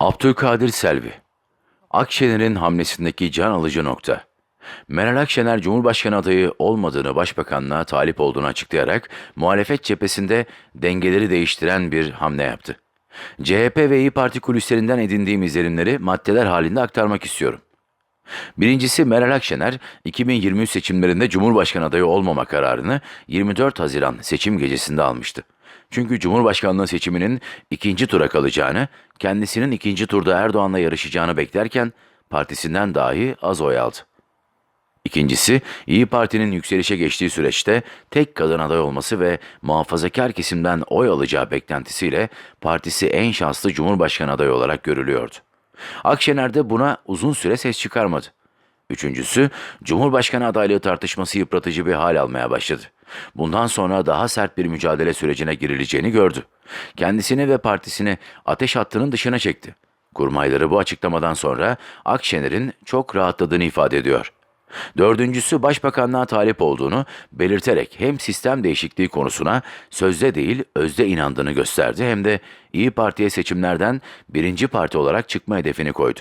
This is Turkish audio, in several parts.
Abdülkadir Selvi Akşener'in hamlesindeki can alıcı nokta. Meral Akşener Cumhurbaşkanı adayı olmadığını başbakanlığa talip olduğunu açıklayarak muhalefet cephesinde dengeleri değiştiren bir hamle yaptı. CHP ve İyi Parti kulislerinden edindiğim izlenimleri maddeler halinde aktarmak istiyorum. Birincisi Meral Akşener 2023 seçimlerinde Cumhurbaşkanı adayı olmama kararını 24 Haziran seçim gecesinde almıştı. Çünkü Cumhurbaşkanlığı seçiminin ikinci tura kalacağını, kendisinin ikinci turda Erdoğan'la yarışacağını beklerken partisinden dahi az oy aldı. İkincisi, İyi Parti'nin yükselişe geçtiği süreçte tek kadın aday olması ve muhafazakar kesimden oy alacağı beklentisiyle partisi en şanslı Cumhurbaşkanı adayı olarak görülüyordu. Akşener de buna uzun süre ses çıkarmadı. Üçüncüsü, Cumhurbaşkanı adaylığı tartışması yıpratıcı bir hal almaya başladı. Bundan sonra daha sert bir mücadele sürecine girileceğini gördü. Kendisini ve partisini ateş hattının dışına çekti. Kurmayları bu açıklamadan sonra Akşener'in çok rahatladığını ifade ediyor. Dördüncüsü başbakanlığa talip olduğunu belirterek hem sistem değişikliği konusuna sözde değil özde inandığını gösterdi hem de İyi Parti'ye seçimlerden birinci parti olarak çıkma hedefini koydu.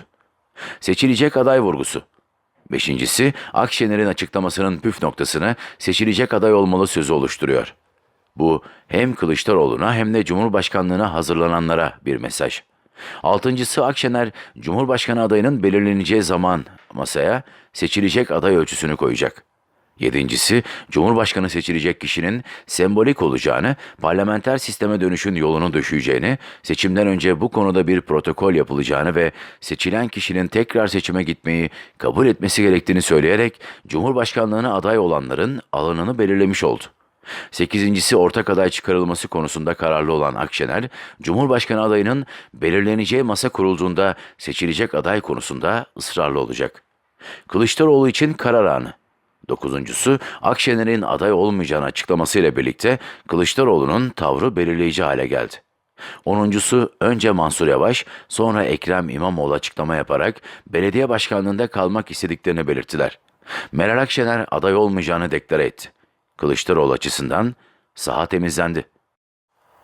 Seçilecek aday vurgusu. Beşincisi, Akşener'in açıklamasının püf noktasını seçilecek aday olmalı sözü oluşturuyor. Bu hem Kılıçdaroğlu'na hem de Cumhurbaşkanlığına hazırlananlara bir mesaj. Altıncısı Akşener, Cumhurbaşkanı adayının belirleneceği zaman masaya seçilecek aday ölçüsünü koyacak. Yedincisi, Cumhurbaşkanı seçilecek kişinin sembolik olacağını, parlamenter sisteme dönüşün yolunu düşeceğini, seçimden önce bu konuda bir protokol yapılacağını ve seçilen kişinin tekrar seçime gitmeyi kabul etmesi gerektiğini söyleyerek Cumhurbaşkanlığına aday olanların alanını belirlemiş oldu. Sekizincisi ortak aday çıkarılması konusunda kararlı olan Akşener, Cumhurbaşkanı adayının belirleneceği masa kurulduğunda seçilecek aday konusunda ısrarlı olacak. Kılıçdaroğlu için karar anı. Dokuzuncusu, Akşener'in aday olmayacağını açıklamasıyla birlikte Kılıçdaroğlu'nun tavrı belirleyici hale geldi. Onuncusu, önce Mansur Yavaş, sonra Ekrem İmamoğlu açıklama yaparak belediye başkanlığında kalmak istediklerini belirttiler. Meral Akşener aday olmayacağını deklare etti. Kılıçdaroğlu açısından saha temizlendi.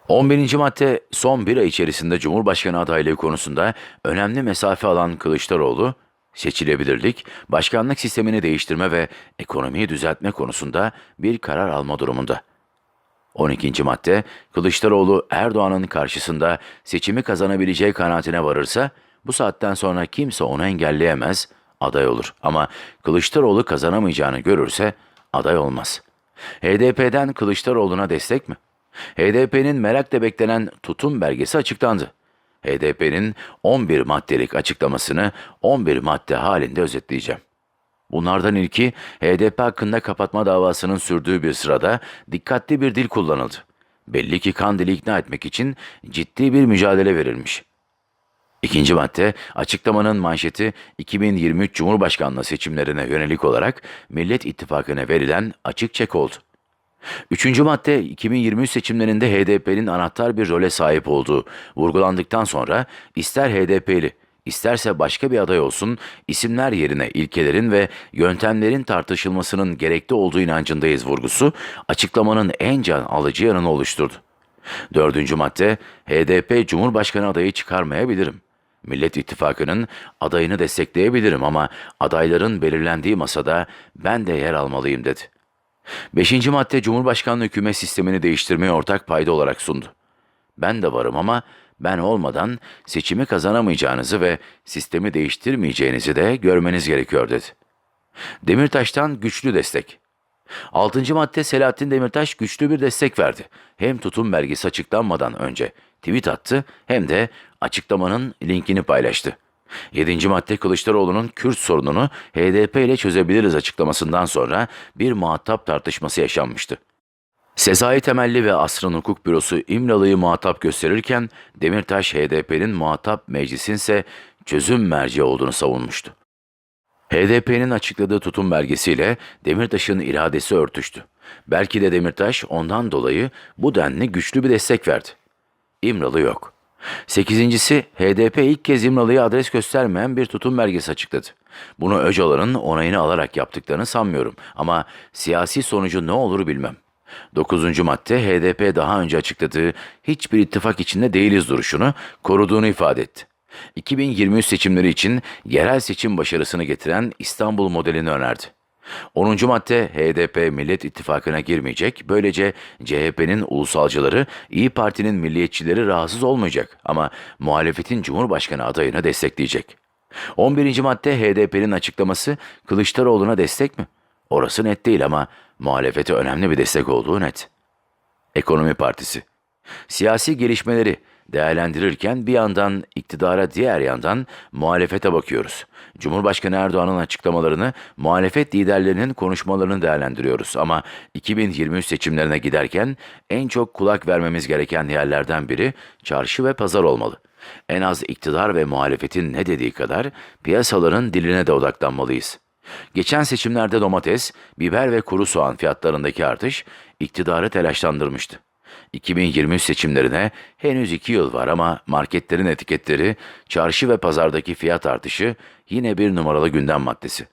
11. madde son bir ay içerisinde Cumhurbaşkanı adaylığı konusunda önemli mesafe alan Kılıçdaroğlu, seçilebilirlik, başkanlık sistemini değiştirme ve ekonomiyi düzeltme konusunda bir karar alma durumunda. 12. madde Kılıçdaroğlu Erdoğan'ın karşısında seçimi kazanabileceği kanaatine varırsa bu saatten sonra kimse onu engelleyemez, aday olur. Ama Kılıçdaroğlu kazanamayacağını görürse aday olmaz. HDP'den Kılıçdaroğlu'na destek mi? HDP'nin merakla beklenen tutum belgesi açıklandı. HDP'nin 11 maddelik açıklamasını 11 madde halinde özetleyeceğim. Bunlardan ilki HDP hakkında kapatma davasının sürdüğü bir sırada dikkatli bir dil kullanıldı. Belli ki Kandil'i ikna etmek için ciddi bir mücadele verilmiş. İkinci madde, açıklamanın manşeti 2023 Cumhurbaşkanlığı seçimlerine yönelik olarak Millet İttifakı'na verilen açık çek oldu. Üçüncü madde 2023 seçimlerinde HDP'nin anahtar bir role sahip olduğu vurgulandıktan sonra ister HDP'li isterse başka bir aday olsun isimler yerine ilkelerin ve yöntemlerin tartışılmasının gerekli olduğu inancındayız vurgusu açıklamanın en can alıcı yanını oluşturdu. Dördüncü madde HDP Cumhurbaşkanı adayı çıkarmayabilirim. Millet İttifakı'nın adayını destekleyebilirim ama adayların belirlendiği masada ben de yer almalıyım dedi. Beşinci madde Cumhurbaşkanlığı hükümet sistemini değiştirmeye ortak payda olarak sundu. Ben de varım ama ben olmadan seçimi kazanamayacağınızı ve sistemi değiştirmeyeceğinizi de görmeniz gerekiyor dedi. Demirtaş'tan güçlü destek. Altıncı madde Selahattin Demirtaş güçlü bir destek verdi. Hem tutum belgesi açıklanmadan önce tweet attı hem de açıklamanın linkini paylaştı. Yedinci madde Kılıçdaroğlu'nun Kürt sorununu HDP ile çözebiliriz açıklamasından sonra bir muhatap tartışması yaşanmıştı. Sezai Temelli ve Asrın Hukuk Bürosu İmralı'yı muhatap gösterirken Demirtaş HDP'nin muhatap meclisin ise çözüm merci olduğunu savunmuştu. HDP'nin açıkladığı tutum belgesiyle Demirtaş'ın iradesi örtüştü. Belki de Demirtaş ondan dolayı bu denli güçlü bir destek verdi. İmralı yok. Sekizincisi HDP ilk kez İmralı'ya adres göstermeyen bir tutum belgesi açıkladı. Bunu Öcalan'ın onayını alarak yaptıklarını sanmıyorum ama siyasi sonucu ne olur bilmem. Dokuzuncu madde HDP daha önce açıkladığı hiçbir ittifak içinde değiliz duruşunu koruduğunu ifade etti. 2023 seçimleri için yerel seçim başarısını getiren İstanbul modelini önerdi. 10. madde HDP Millet İttifakı'na girmeyecek. Böylece CHP'nin ulusalcıları, İyi Parti'nin milliyetçileri rahatsız olmayacak ama muhalefetin Cumhurbaşkanı adayını destekleyecek. 11. madde HDP'nin açıklaması Kılıçdaroğlu'na destek mi? Orası net değil ama muhalefete önemli bir destek olduğu net. Ekonomi Partisi. Siyasi gelişmeleri değerlendirirken bir yandan iktidara diğer yandan muhalefete bakıyoruz. Cumhurbaşkanı Erdoğan'ın açıklamalarını, muhalefet liderlerinin konuşmalarını değerlendiriyoruz. Ama 2023 seçimlerine giderken en çok kulak vermemiz gereken yerlerden biri çarşı ve pazar olmalı. En az iktidar ve muhalefetin ne dediği kadar piyasaların diline de odaklanmalıyız. Geçen seçimlerde domates, biber ve kuru soğan fiyatlarındaki artış iktidarı telaşlandırmıştı. 2023 seçimlerine henüz iki yıl var ama marketlerin etiketleri, çarşı ve pazardaki fiyat artışı yine bir numaralı gündem maddesi.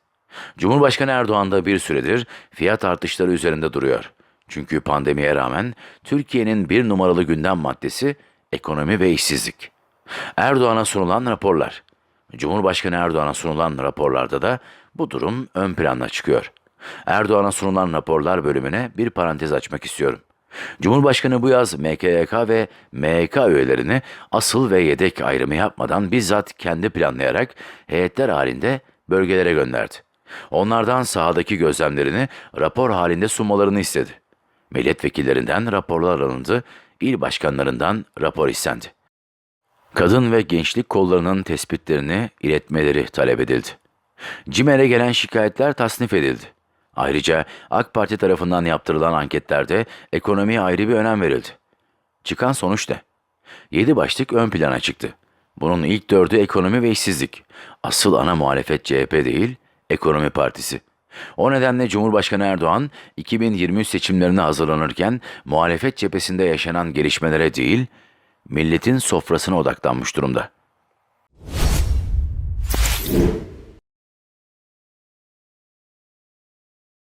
Cumhurbaşkanı Erdoğan da bir süredir fiyat artışları üzerinde duruyor. Çünkü pandemiye rağmen Türkiye'nin bir numaralı gündem maddesi ekonomi ve işsizlik. Erdoğan'a sunulan raporlar. Cumhurbaşkanı Erdoğan'a sunulan raporlarda da bu durum ön plana çıkıyor. Erdoğan'a sunulan raporlar bölümüne bir parantez açmak istiyorum. Cumhurbaşkanı bu yaz MKYK ve MYK üyelerini asıl ve yedek ayrımı yapmadan bizzat kendi planlayarak heyetler halinde bölgelere gönderdi. Onlardan sahadaki gözlemlerini rapor halinde sunmalarını istedi. Milletvekillerinden raporlar alındı, il başkanlarından rapor istendi. Kadın ve gençlik kollarının tespitlerini iletmeleri talep edildi. CİMER'e gelen şikayetler tasnif edildi. Ayrıca AK Parti tarafından yaptırılan anketlerde ekonomiye ayrı bir önem verildi. Çıkan sonuç ne? 7 başlık ön plana çıktı. Bunun ilk dördü ekonomi ve işsizlik. Asıl ana muhalefet CHP değil, ekonomi partisi. O nedenle Cumhurbaşkanı Erdoğan 2023 seçimlerine hazırlanırken muhalefet cephesinde yaşanan gelişmelere değil, milletin sofrasına odaklanmış durumda.